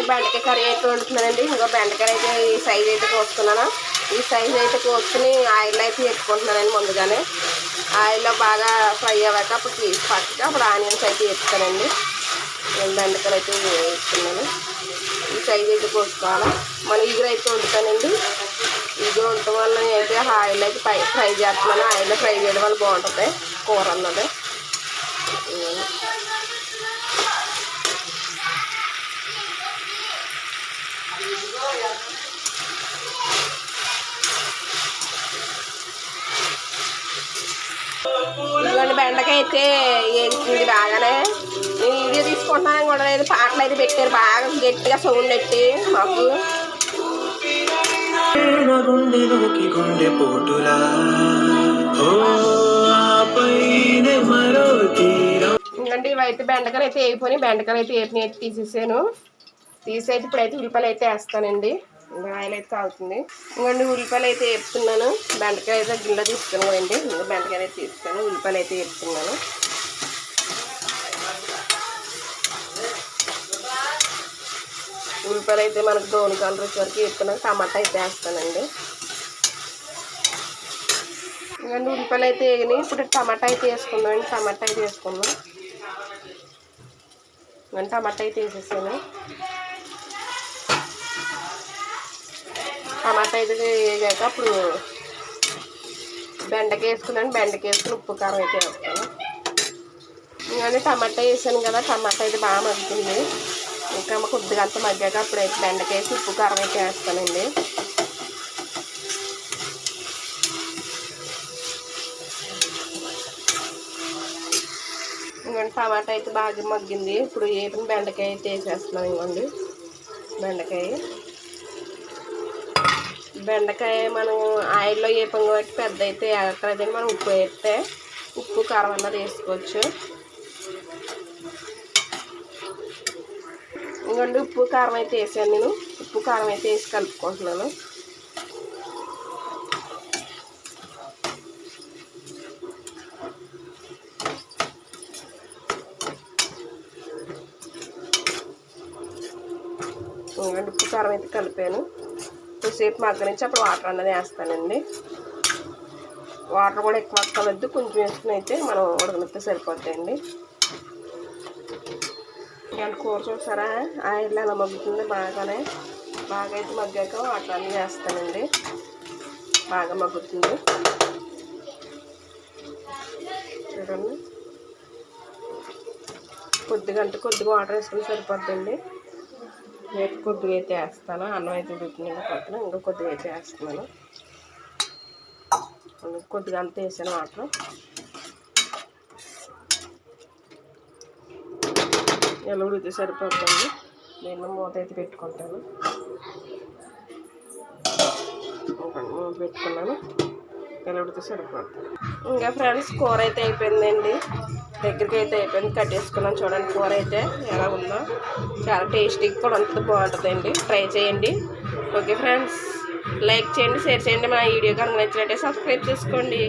అయితే బెండకాయ కర్రీ అయితే వండుతున్నానండి. ఇంకో బెండకాయ అయితే ఈ సైజ్ అయితే కోసుకున్నాను. ఈ సైజ్ అయితే కోసుకుని ఆయిల్ అయితే పెట్టుకుంటున్నానండి ముందుగానే. ఆయిల్లో బాగా ఫ్రై అవ్వాక అప్పుడు తీసి పట్టుకు అప్పుడు ఆనియన్స్ అయితే వేస్తానండి నేను బెండకాయలు అయితే వేస్తున్నాను ఈ సైజ్ అయితే కోసుకోవాలి? మన ఈగురు అయితే వండుతానండి. ఈగురు ఉండటం వల్ల అయితే ఆయిల్ అయితే ఫ్రై ఫ్రై చేస్తున్నాను. ఆయిల్లో ఫ్రై చేయడం వల్ల బాగుంటుంది. కూర అన్నది. అయితే ఏంటి బాగానే నేను వీడియో తీసుకుంటున్నాను కూడా లేదు. పాటలు అయితే పెట్టారు. బాగా గట్టిగా సౌండ్ పెట్టి మాకు. గుండెలోకి గుండె పోటులా. ఎందుకంటే ఇవైతే బెండకాయలు అయితే వేయిపోయి బెండకాయలు అయితే వేపిని అయితే తీసేసాను. తీసేసి ఇప్పుడైతే ఉల్లిపాయలు అయితే వేస్తానండి. ఇంకా ఆయిల్ అయితే కాగుతుంది. ఇంకండి ఉల్లిపాయలు అయితే వేపుతున్నాను. బెండకాయ అయితే గిన్నె తీసుకున్నాను అండి ఇంకా బెండకాయలు అయితే తీసుకుని ఉల్లిపాయలు అయితే వేపుతున్నాను. ఉల్లిపాయలు అయితే మనకు దోని కలర్ వచ్చే వరకు వేపుకున్నాక టమాటా అయితే వేస్తానండి. ఇంకండి ఉల్లిపాయలు అయితే వేగినాయి ఇప్పుడు టమాటా అయితే వేసుకుందాం టమాటా అయితే వేసుకుందాం. ఇంకా టమాటా అయితే వేసేసాను. టమాటా అయితే వేగాక అప్పుడు బెండకాయ వేసుకున్నాను బెండకాయ వేసుకుని ఉప్పు కారం అయితే వేస్తాను. ఇంకా టమాటా వేసాను కదా టమాటా అయితే బాగా మగ్గుతుంది ఇంకా కొద్దిగా అంత మగ్గాక అప్పుడు అయితే బెండకాయ వేసి ఉప్పు కారం అయితే వేస్తానండి. ఇంకోండి టమాటా అయితే బాగా మగ్గింది. ఇప్పుడు ఏపిన బెండకాయ అయితే వేసేస్తున్నాను ఇంకోండి బెండకాయ. బెండకాయ మనం ఆయిల్లో వేపం కాబట్టి పెద్ద అయితే ఎక్కడైతే మనం ఉప్పు వేస్తే ఉప్పు కారం అన్నది వేసుకోవచ్చు. ఇంకండి ఉప్పు కారం అయితే వేసాను నేను. ఉప్పు కారం అయితే వేసి కలుపుకుంటున్నాను. ఇంకోండి ఉప్పు కారం అయితే కలిపాను. కొద్దిసేపు మగ్గనించి అప్పుడు వాటర్ అన్నది వేస్తానండి. వాటర్ కూడా ఎక్కువ మక్కలొద్దు కొంచెం వేసుకుని అయితే మనం ఉడకనిస్తే సరిపోతాయండి ఇలాంటి కూర చూసారా? ఆయిల్ అలా మగ్గుతుంది? బాగానే బాగా అయితే మగ్గాక వాటర్ అన్నీ వేస్తానండి. బాగా మగ్గుతుంది. చూడండి. కొద్దిగా అంటే కొద్దిగా వాటర్ వేసుకుని సరిపోద్దండి. రేపు కొద్దిగా అయితే వేస్తాను. అన్నం అయితే ఉడుకుతుంది పక్కన ఇంకా కొద్దిగా అయితే వేస్తున్నాను. కొద్దిగా అంత వేసాను వాటర్. ఎలా ఉడితే సరిపోతుంది. నేను మూత అయితే పెట్టుకుంటాను. ఇంకా మూత పెట్టుకున్నాను. ఎలా సరిపోతుంది ఇంకా ఫ్రెండ్స్ కూర అయితే అయిపోయిందండి. దగ్గరికి అయితే అయిపోయింది. కట్టేసుకున్నాం చూడండి కూర అయితే. ఎలా ఉందో. చాలా టేస్టీగా కూడా ఉంటుంది బాగుంటుందండి. ట్రై చేయండి. ఓకే ఫ్రెండ్స్ లైక్ చేయండి షేర్ చేయండి. మా వీడియో కనుక నచ్చినట్టే సబ్స్క్రైబ్ చేసుకోండి.